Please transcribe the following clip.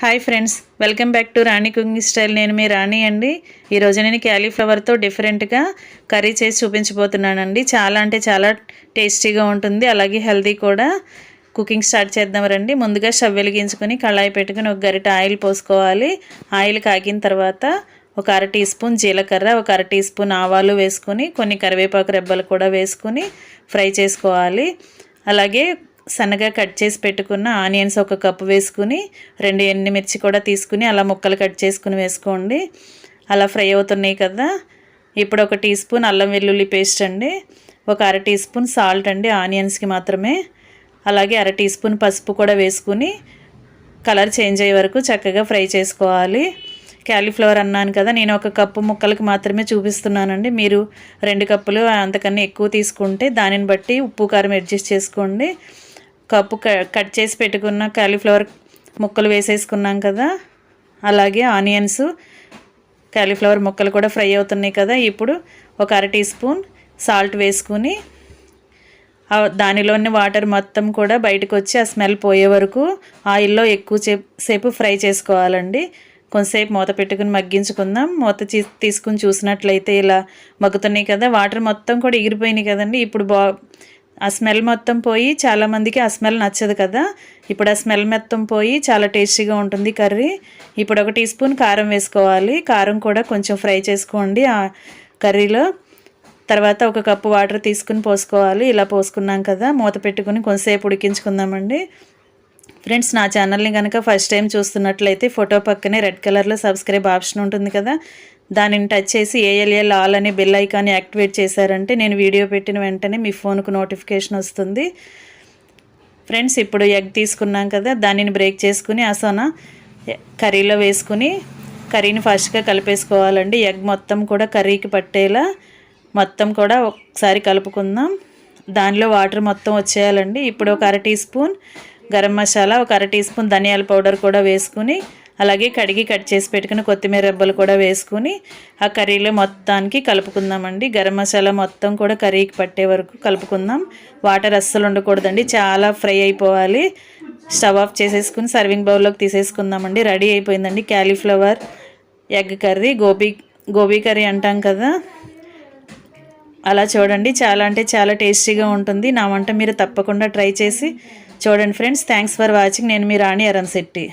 Hi friends welcome back to Rani cooking style నేను మీ రాణి అండి. ఈరోజు నేను క్యాలీఫ్లవర్తో డిఫరెంట్గా కర్రీ చేసి చూపించబోతున్నానండి. చాలా అంటే చాలా టేస్టీగా ఉంటుంది. అలాగే హెల్దీ కూడా. కుకింగ్ స్టార్ట్ చేద్దాం రండి. ముందుగా స్టవ్ వెలిగించుకొని కళాయి పెట్టుకుని ఒక గరిట ఆయిల్ పోసుకోవాలి. ఆయిల్ కాగిన తర్వాత ఒక అర టీ స్పూన్ జీలకర్ర ఒక అర టీ స్పూన్ ఆవాలు వేసుకొని కొన్ని కరివేపాకు రెబ్బలు కూడా వేసుకొని ఫ్రై చేసుకోవాలి. అలాగే సన్నగా కట్ చేసి పెట్టుకున్న ఆనియన్స్ ఒక కప్పు వేసుకుని రెండు ఎండుమిర్చి కూడా తీసుకుని అలా ముక్కలు కట్ చేసుకుని వేసుకోండి. అలా ఫ్రై అవుతున్నాయి కదా. ఇప్పుడు ఒక టీ స్పూన్ అల్లం వెల్లుల్లి పేస్ట్ అండి. ఒక అర టీ స్పూన్ సాల్ట్ అండి ఆనియన్స్కి మాత్రమే. అలాగే అర టీ స్పూన్ పసుపు కూడా వేసుకుని కలర్ చేంజ్ అయ్యే వరకు చక్కగా ఫ్రై చేసుకోవాలి. క్యాలీఫ్లవర్ అన్నాను కదా నేను ఒక కప్పు ముక్కలకి మాత్రమే చూపిస్తున్నానండి. మీరు రెండు కప్పులు అంతకన్నా ఎక్కువ తీసుకుంటే దానిని బట్టి ఉప్పు కారం అడ్జస్ట్ చేసుకోండి. కప్పు కట్ చేసి పెట్టుకున్న కాలీఫ్లవర్ ముక్కలు వేసేసుకున్నాం కదా. అలాగే ఆనియన్స్ కాలీఫ్లవర్ ముక్కలు కూడా ఫ్రై అవుతున్నాయి కదా. ఇప్పుడు ఒక అర టీ స్పూన్ సాల్ట్ వేసుకుని దానిలోని వాటర్ మొత్తం కూడా బయటకు వచ్చి ఆ స్మెల్ పోయే వరకు ఆయిల్లో ఎక్కువ సేపు ఫ్రై చేసుకోవాలండి. కొంతసేపు మూత పెట్టుకుని మగ్గించుకుందాం. మూత తీసుకుని చూసినట్లయితే ఇలా మగ్గుతున్నాయి కదా. వాటర్ మొత్తం కూడా ఎగిరిపోయినాయి కదండి. ఇప్పుడు బా ఆ స్మెల్ మొత్తం పోయి చాలామందికి ఆ స్మెల్ నచ్చదు కదా. ఇప్పుడు ఆ స్మెల్ మొత్తం పోయి చాలా టేస్టీగా ఉంటుంది కర్రీ. ఇప్పుడు ఒక టీ స్పూన్ కారం వేసుకోవాలి. కారం కూడా కొంచెం ఫ్రై చేసుకోండి ఆ కర్రీలో. తర్వాత ఒక కప్పు వాటర్ తీసుకుని పోసుకోవాలి. ఇలా పోసుకున్నాం కదా. మూత పెట్టుకుని కొంతసేపు ఉడికించుకుందామండి. ఫ్రెండ్స్ నా ఛానల్ని కనుక ఫస్ట్ టైం చూస్తున్నట్లయితే ఫోటో పక్కనే రెడ్ కలర్లో సబ్స్క్రైబ్ ఆప్షన్ ఉంటుంది కదా? దానిని టచ్ చేసి ఏఎల్ఎల్ ఆల్ అనే బెల్ ఐకాన్ని యాక్టివేట్ చేశారంటే నేను వీడియో పెట్టిన వెంటనే మీ ఫోన్కు నోటిఫికేషన్ వస్తుంది. ఫ్రెండ్స్ ఇప్పుడు ఎగ్ తీసుకున్నాం కదా దానిని బ్రేక్ చేసుకుని అసన కర్రీలో వేసుకుని కర్రీని ఫస్ట్గా కలిపేసుకోవాలండి. ఎగ్ మొత్తం కూడా కర్రీకి పట్టేలా మొత్తం కూడా ఒకసారి కలుపుకుందాం. దానిలో వాటర్ మొత్తం వచ్చేయాలండి. ఇప్పుడు ఒక అర టీ స్పూన్ గరం మసాలా ఒక అర టీ స్పూన్ ధనియాల పౌడర్ కూడా వేసుకుని అలాగే కడిగి కట్ చేసి పెట్టుకుని కొత్తిమీర రెబ్బలు కూడా వేసుకుని ఆ కర్రీలో మొత్తానికి కలుపుకుందామండి. గరం మసాలా మొత్తం కూడా కర్రీకి పట్టే వరకు కలుపుకుందాం. వాటర్ అస్సలు ఉండకూడదండి చాలా ఫ్రై అయిపోవాలి. స్టవ్ ఆఫ్ చేసేసుకుని సర్వింగ్ బౌల్లోకి తీసేసుకుందామండి. రెడీ అయిపోయిందండి cauliflower egg curry gobi gobi curry అంటాం కదా. అలా చూడండి చాలా అంటే చాలా టేస్టీగా ఉంటుంది. నా వంట మీరు తప్పకుండా ట్రై చేసి చూడండి ఫ్రెండ్స్ థ్యాంక్స్ ఫర్ వాచింగ్ నేను మీ రాణి శెట్టి.